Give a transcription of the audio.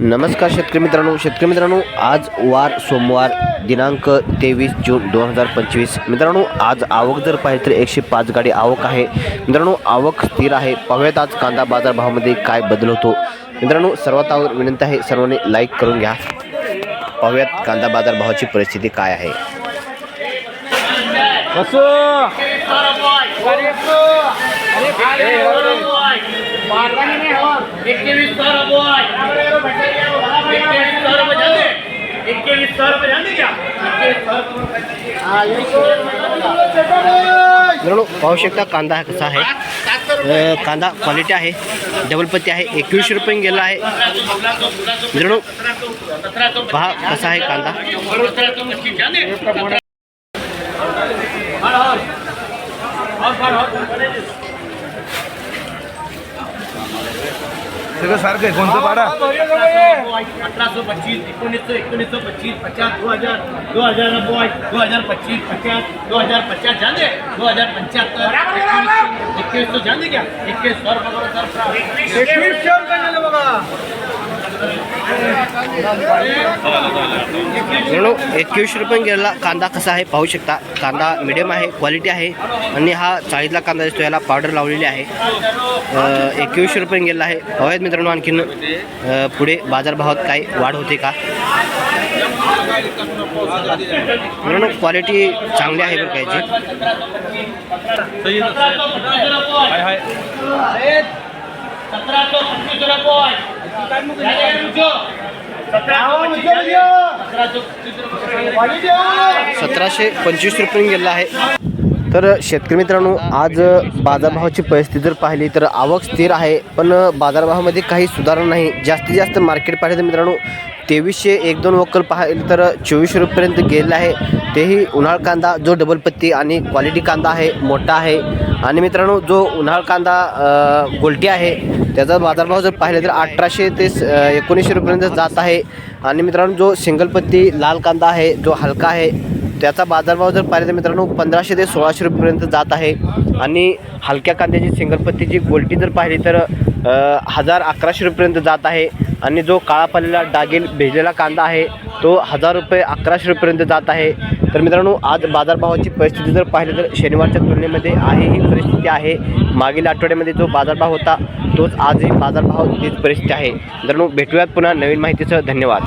नमस्कार शेतकरी मित्रांनो शेतकरी मित्रांनो आज वार सोमवार दिनांक तेवीस जून दोन हजार पंचवीस मित्रांनो आज आवक जर पाहिजे तर एकशे पाच गाडी आवक आहे मित्रांनो आवक स्थिर आहे पाहूयात आज कांदा बाजार भावामध्ये काय बदल होतो मित्रांनो सर्वात अगोदर विनंती आहे सर्वांनी लाईक करून घ्या पाहूयात कांदा बाजार भावाची परिस्थिती काय आहे बसो एकवीस सौ रुपये एकवीस सौ रुपये जाने क्या मित्रांनो पाहू शकता कांदा कसा आहे. कांदा क्वालिटी आहे. डबल पत्ती आहे. एकवीसशे रुपये गेला आहे. मित्रांनो पहा कसा आहे कांदा. सगळं सारखं आहे. कोणतं पाडा? अठारह सौ पच्चीस उन्नीस सौ पच्चीस पचास दो हजार दो हजार नब्बे दो हजार पच्चीस पचास दो हजार पचास जाने दो हजार पचहत्तर इक्कीस सौ जाने क्या इक्कीस सौ रुपये मित्रांनो एकवीसशे रुपये गेलेला कांदा कसा आहे पाहू शकता. कांदा मिडियम आहे क्वालिटी आहे. आणि हा चाळीसला कांदा दिसतो याला पावडर लावलेली आहे. एकवीसशे रुपये गेलेला आहे. पाहूयात मित्रांनो आणखीन पुढे बाजारभावात काय वाढ होते का? मित्रांनो क्वालिटी चांगली आहे बरं का याची सत्रह सौ पच्चीस रुपये सत्रह सौ पच्चीस रुपये सतराशे पंचवीस रुपये गेला आहे. तर शेतकरी मित्रांनो आज बाजारभावाची परिस्थिती जर पाहिली तर आवक स्थिर आहे पण बाजारभावामध्ये काही सुधारणा नाही. जास्तीत जास्त मार्केट पाहिलं तर मित्रांनो तेवीसशे एक दोन वक्कल पाहिलं तर चोवीसशे रुपयेपर्यंत गेलेलं आहे. तेही उन्हाळ कांदा जो डबल पत्ती आणि क्वालिटी कांदा आहे मोठा आहे. आणि मित्रांनो जो उन्हाळ कांदा गोलटी आहे त्याचा बाजारभाव जर पाहिला तर अठराशे ते स- एकोणीसशे रुपयेपर्यंत जात आहे. आणि मित्रांनो जो सिंगल पत्ती लाल कांदा आहे जो हलका आहे त्याचा बाजारभाव जर पाहिला तर मित्रांनो पंधराशे ते सोळाशे रुपयेपर्यंत जात आहे. आणि हलक्या कांद्याची सिंगलपत्तीची गोलटी जर पाहिली तर हजार अकराशे रुपयेपर्यंत जात आहे. आणि जो काळा पालेला डागेल भेजलेला कांदा आहे तो हजार रुपये अकराशे रुपयेपर्यंत जात आहे. तर मित्रांनो आज बाजारभावाची परिस्थिती जर पाहिली तर शनिवारच्या तुलनेमध्ये आहे ही परिस्थिती आहे. मागील आठवड्यामध्ये जो बाजारभाव होता तोच आजही बाजारभाव तीच परिस्थिती आहे. मित्रांनो भेटूयात पुन्हा नवीन माहितीचं धन्यवाद.